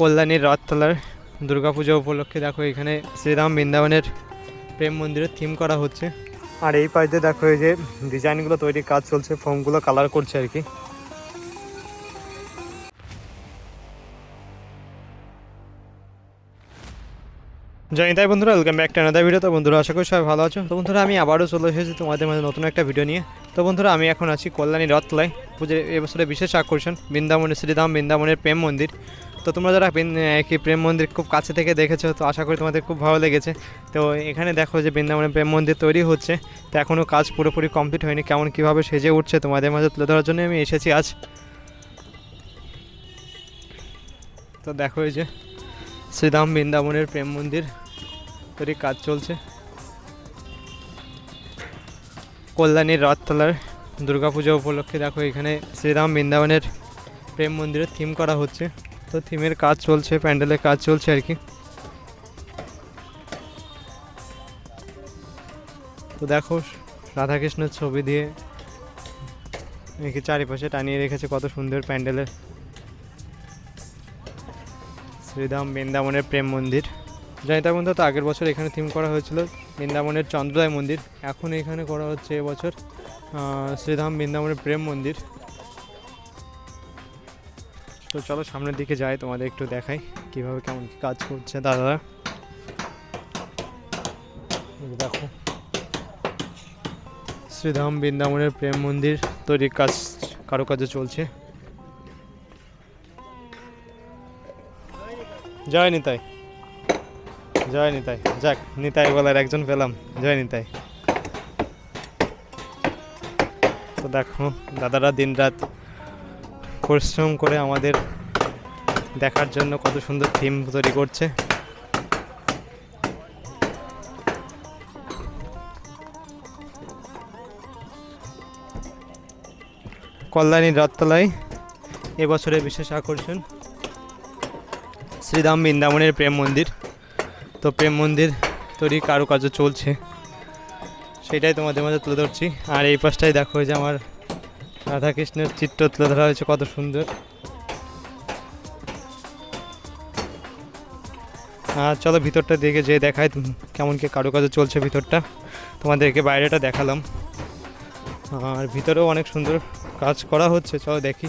কল্যাণীর রথতলার দুর্গাপূজা উপলক্ষে দেখো এখানে শ্রীরাম বৃন্দাবনের প্রেম মন্দিরের থিম করা হচ্ছে। আর এই পাশে দেখো এই যে ডিজাইনগুলো তৈরির কাজ চলছে ফোমগুলো কালার করছে আর কি। জয় বন্ধুরা welcome back to another video তো বন্ধুরা, আশা করি সবাই ভালো আছো। তো বন্ধুরা, আমি আবারও চলে এসেছি তোমাদের মাঝে নতুন একটা ভিডিও নিয়ে। তো বন্ধুরা, আমি এখন আছি কল্যাণী রথতলায় পুজোর এবছরে বিশেষ আকর্ষণ, বৃন্দাবনের, শ্রীরাম বৃন্দাবনের প্রেম মন্দির। তো তোমরা যারা কি প্রেম মন্দির খুব কাছে থেকে দেখেছ, তো আশা করি তোমাদের খুব ভালো লেগেছে। তো এখানে দেখো যে বৃন্দাবনের প্রেম মন্দির তৈরি হচ্ছে। তো এখনও কাজ পুরোপুরি কমপ্লিট হয়নি, কেমন কীভাবে সেজে উঠছে তোমাদের মাঝে তুলে ধরার জন্য আমি এসেছি আজ। তো দেখো এই যে শ্রীরাম বৃন্দাবনের প্রেম মন্দির তৈরি কাজ চলছে। কল্যাণীর রথতলার দুর্গাপূজা উপলক্ষে দেখো এখানে শ্রীরাম বৃন্দাবনের প্রেম মন্দিরের থিম করা হচ্ছে। তো থিমের কাজ চলছে, প্যান্ডেলের কাজ চলছে আর কি। তো দেখো, রাধাকৃষ্ণের ছবি দিয়ে একে চারিপাশে টানিয়ে রেখেছে কত সুন্দর প্যান্ডেলের শ্রীধাম বৃন্দাবনের প্রেম মন্দির। তার মধ্যে তো আগের বছর এখানে থিম করা হয়েছিল বৃন্দাবনের চন্দ্রদয় মন্দির। এখন এখানে করা হচ্ছে এবছর শ্রীধাম বৃন্দাবনের প্রেম মন্দির। তো চলো সামনের দিকে যাই, তোমাদের একটু দেখাই কীভাবে কেমন কাজ করছে দাদারা। দেখো। শ্রীধাম বৃন্দাবনের প্রেম মন্দির, তৈরির কাজ কারুকাজে চলছে। জয় নিতাই। জয় নিতাই। যাক, নিতাই বলার একজন পেলাম। জয় নিতাই। তো দেখো, দাদারা দিনরাত পরিশ্রম করে আমাদের দেখার জন্য কত সুন্দর থিম তৈরি করছে। কল্যাণী রথতলায় এবছরের বিশেষ আকর্ষণ শ্রীরাম বৃন্দাবনের প্রেম মন্দির। তো প্রেম মন্দির তৈরি কারুকার্য চলছে। সেটাই তোমাদের মধ্যে তুলে ধরছি। আর এই পাশটাই দেখো যে আমার রাধাকৃষ্ণের চিত্র তুলে ধরা হয়েছে, কত সুন্দর। আর চলো ভিতরটা দিকে যেয়ে তুম- কেমন কি কারুকার্য চলছে ভিতরটা। তোমাদেরকে বাইরেটা দেখালাম। আর ভিতরেও অনেক সুন্দর কাজ করা হচ্ছে, চলো দেখি।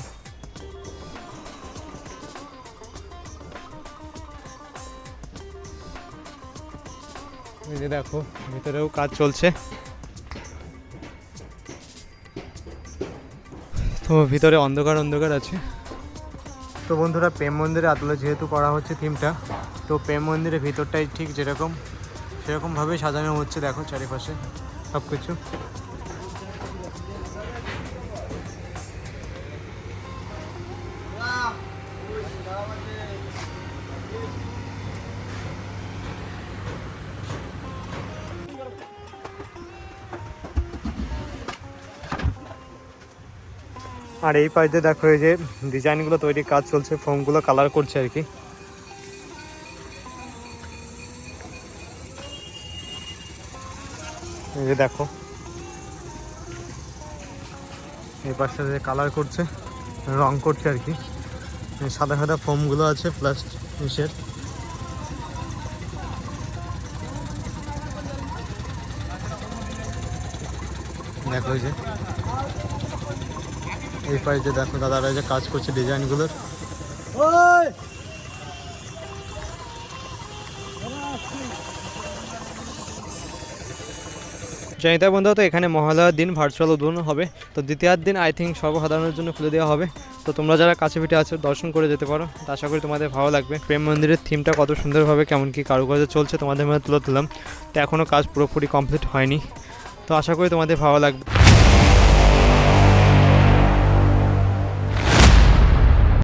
দেখো, ভিতরেও কাজ চলছে। তো ভিতরে অন্ধকার অন্ধকার আছে। তো বন্ধুরা, প্রেম মন্দিরে আদলে যেহেতু করা হচ্ছে থিমটা, তো প্রেম মন্দিরের ভিতরটাই ঠিক যেরকম সেরকমভাবে সাজানো হচ্ছে, দেখো চারিপাশে সব কিছু আর এই পাশে দেখো এই যে ডিজাইনগুলো তৈরি কাজ চলছে ফোমগুলো কালার করছে আর কি। এই যে দেখো। এই পাশটা যে কালার করছে, রং করছে আর কি। সাদা সাদা ফোমগুলো আছে প্লাস ইসের দেখো যে। এই পাশে দেখো দাদারা যে কাজ করছে ডিজাইনগুলোর। জয়িতা বন্ধু তো এখানে মহালয়ার দিন ভার্চুয়াল উদ্বোধন হবে। তো দ্বিতীয়ার দিন আই থিঙ্ক সর্বসাধারণের জন্য খুলে দেওয়া হবে। তো তোমরা যারা কাছে পিঠে আছো দর্শন করে যেতে পারো। তো আশা করি তোমাদের ভালো লাগবে। প্রেম মন্দিরের থিমটা কত সুন্দরভাবে কেমন কি কারুকার্য চলছে তোমাদের মধ্যে তুলে তুললাম তো এখনও কাজ পুরোপুরি কমপ্লিট হয়নি। তো আশা করি তোমাদের ভালো লাগবে।